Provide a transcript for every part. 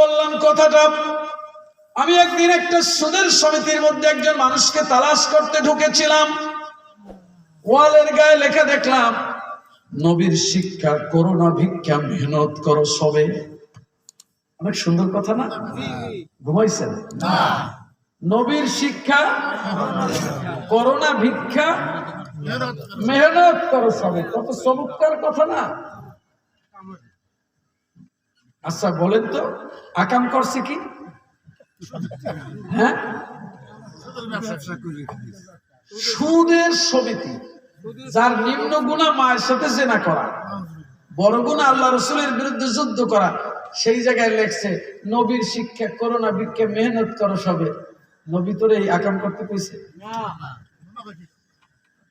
বললাম কথাটা আমি একদিন একটা সুদের সমিতির মধ্যে একজন মানুষকে তালাশ করতে ঢুকেছিলাম। ওয়ালের গায়ে লেখা দেখলাম নবীর শিক্ষা করোনা ভিক্ষা মেহনত করো সবে। অনেক সুন্দর কথা না? ঘুমাইছেন? নবীর শিক্ষা করোনা ভিক্ষা মেহনত করো সবে। কত চমৎকার কথা না? আচ্ছা বলেন তো, আকাম করছে কি? হ্যাঁ? সুদের সমিতি, যার নিম্ন গুণা মায়ের সাথে জেনা করা, বড় গুণা আল্লাহ রসুলের বিরুদ্ধে যুদ্ধ করা, সেই জায়গায় লেখছে, নবীর শিক্ষা করোনা ভিক্ষা মেহনত করো সবে। নবী তোরে এই আকাম করতে কইছে?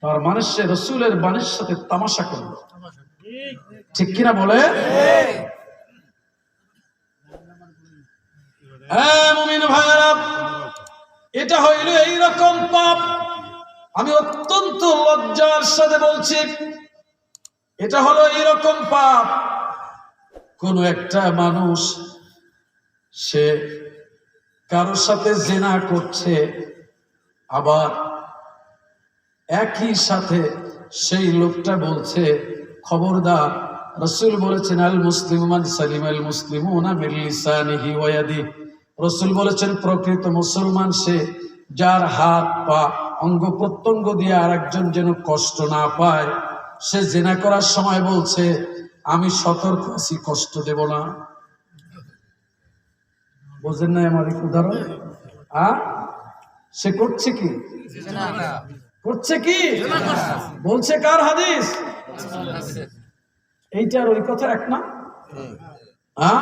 তার মানুষের রসুলের বাণীর সাথে তামাশা করল। ঠিক কিনা বলে হ্যাঁ মুমিন ভাইয়েরা, এটা হইল এইরকম পাপ। আমি অত্যন্ত লজ্জার সাথে বলছি, এটা হলো এইরকম পাপ। কোন একটা মানুষ, সে কারোর সাথে জেনা করছে, আবার একই সাথে সেই লোকটা বলছে, খবরদার, রসুল বলেছেন আল মুসলিমান সালিম আল মুসলিম রসুল বলেছেন, প্রকৃত মুসলমান সে যার হাত, পা, অঙ্গ প্রত্যঙ্গ দিয়ে আর একজন যেন কষ্ট না পায়, সে জেনা করার সময় বলছে, আমি সতর্ক আছি, কষ্ট দেব না। বোঝেন নাই আমার উদাহরণ? আ? সে করছে কি? করছে কি? বলছে কার হাদিস? এইটার ওই কথা এক না? হ্যাঁ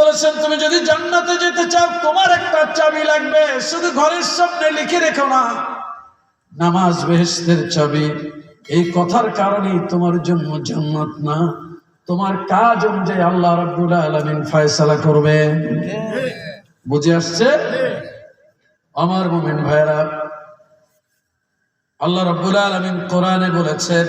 বলেছেন, তুমি যদি জান্নাতে যেতে চাও, তোমার একটা চাবি লাগবে। শুধু ঘরের সামনে লিখে রেখো না। নামাজ বেহেস্তের চাবি। এই কথার কারণেই তোমার জন্য জান্নাত না। তোমার কাজ অনুযায়ী আল্লাহ রাব্বুল আলামিন ফয়সালা করবেন বুঝে আসছে? আমার মুমিন ভাইরা আল্লাহ রাব্বুল আলামিন কোরআনে বলেছেন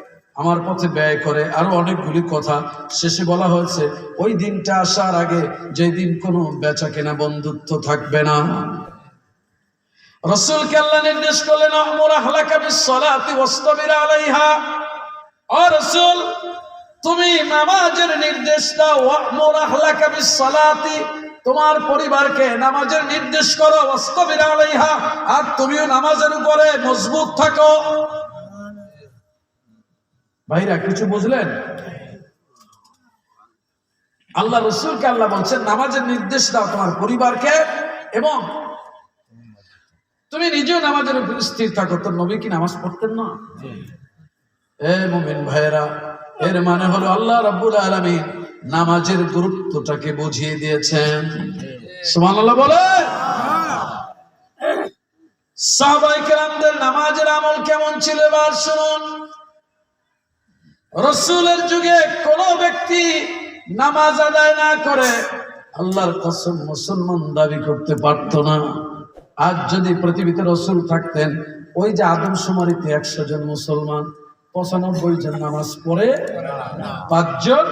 আমার পথে ব্যয় করে আরও অনেকগুলি কথা শেষে বলা হয়েছে, ওই দিনটা আসার আগে যেই দিন কোনো বেচা কেনা বন্ধুত্ব থাকবে না। রসুলকে আল্লাহ নির্দেশ করলেন রসুল, তুমি নামাজের নির্দেশ দাও আমর তোমার পরিবারকে নামাজের নির্দেশ করো আর তুমিও নামাজের উপরে মজবুত থাকো। ভাইরা, কিছু বুঝলেন? আল্লাহ রসুলকে আল্লাহ বলছেন, নামাজের নির্দেশ দাও তোমার পরিবারকে এবং তুমি নিজেও নামাজের উপর স্থির থাকো। তোর নবী কি নামাজ পড়তেন না? এ মুমিন ভাইয়েরা, এর মানে হলো আল্লাহ রাব্বুল আলামিন নামাজের গুরুত্বটাকে বুঝিয়ে দিয়েছেন। সুবহানাল্লাহ বলে? সাহাবাই কেরামদের নামাজের আমল কেমন ছিল এবার শুনুন। রসুলের যুগে কোন ব্যক্তি নামাজ আদায় না করে আল্লাহর কসম মুসলমান দাবি করতে পারত না। আজ যদি পৃথিবীতে রসুল থাকতেন, ওই যে আদমশুমারিতে একশো জন মুসলমান, পঁচানব্বই জন নামাজ পড়ে, পাঁচজন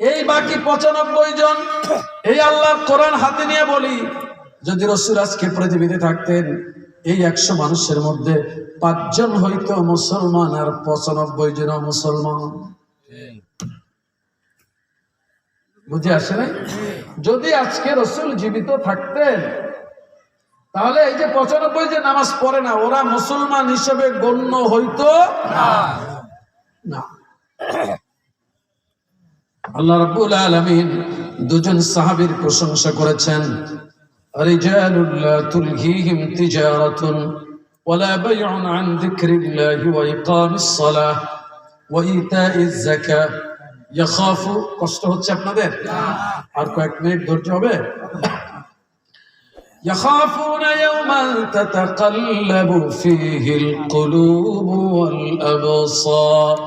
এই বাকি পঁচানব্বই জন, এই আল্লাহ কোরআন হাতে নিয়ে বলি, যদি রসুল আজকে পৃথিবীতে থাকতেন এই একশো মানুষের মধ্যে পাঁচজন হইতো মুসলমান আর পঁচানব্বই জন মুসলমান। বুঝে আসে নাই? যদি আজকে রসুল জীবিত থাকতেন, তাহলে এই যে পঁচানব্বই যে নামাজ পড়ে না, ওরা মুসলমান হিসেবে গণ্য হইতো না। আল্লাহ রাব্বুল আলামিন দুজন সাহাবীর প্রশংসা করেছেন। রিজালুল লা তুলহিহিম তিজারাতুন ওয়ালা বাইউন আন যিকরিল্লাহি ওয়া ইকামিস সালাহ ওয়া ইতাইজ যাকাহ ইয়াখাফু কষ্ট হচ্ছে আপনাদের আর কয়েক মিনিট ধৈর্য হবে يخافون يوما تتقلب فيه القلوب والأبصار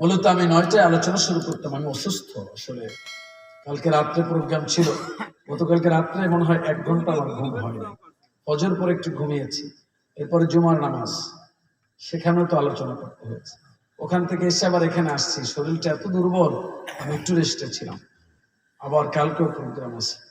মূলত আমি নয়টায় আলোচনা শুরু করতাম আমি অসুস্থ আসলে কালকে রাত্রে প্রোগ্রাম ছিল। গতকালকে রাত্রে মনে হয় এক ঘণ্টা আমার ঘুম হয়নি। ফজর পরে একটু ঘুমিয়েছি। এরপরে জুমার নামাজ। সেখানেও তো আলোচনা করতে হয়েছে। ওখান থেকে এসে আবার এখানে আসছি। শরীরটা এত দুর্বল, আমি একটু রেস্টে ছিলাম। আবার কালকেও প্রোগ্রাম আছে।